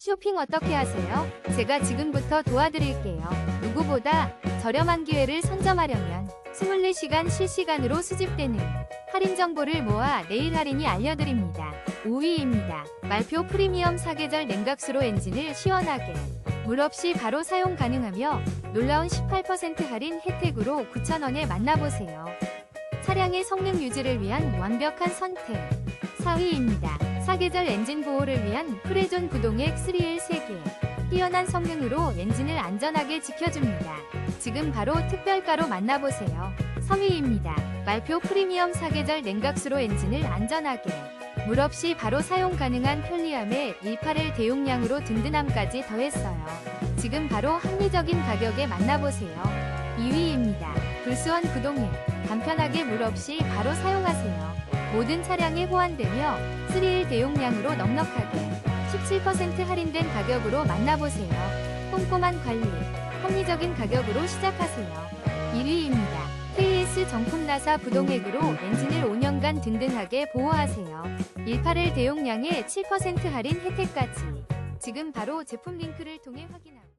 쇼핑 어떻게 하세요? 제가 지금부터 도와드릴게요. 누구보다 저렴한 기회를 선점하려면 24시간 실시간으로 수집되는 할인 정보를 모아 내일 할인이 알려드립니다. 5위입니다. 말표 프리미엄 사계절 냉각수로 엔진을 시원하게 물 없이 바로 사용 가능하며 놀라운 18% 할인 혜택으로 9,000원에 만나보세요. 차량의 성능 유지를 위한 완벽한 선택. 4위입니다. 사계절 엔진 보호를 위한 프레존 구동액 3L 3개. 뛰어난 성능으로 엔진을 안전하게 지켜줍니다. 지금 바로 특별가로 만나보세요. 3위입니다. 말표 프리미엄 사계절 냉각수로 엔진을 안전하게 물 없이 바로 사용 가능한 편리함에 18L 대용량으로 든든함까지 더했어요. 지금 바로 합리적인 가격에 만나보세요. 2위입니다. 불수원 구동액 간편하게 물 없이 바로 사용하세요. 모든 차량에 호환되며 3일 대용량으로 넉넉하게 17% 할인된 가격으로 만나보세요. 꼼꼼한 관리, 합리적인 가격으로 시작하세요. 1위입니다. KS 정품 나사 부동액으로 엔진을 5년간 든든하게 보호하세요. 18일 대용량에 7% 할인 혜택까지. 지금 바로 제품 링크를 통해 확인하세요.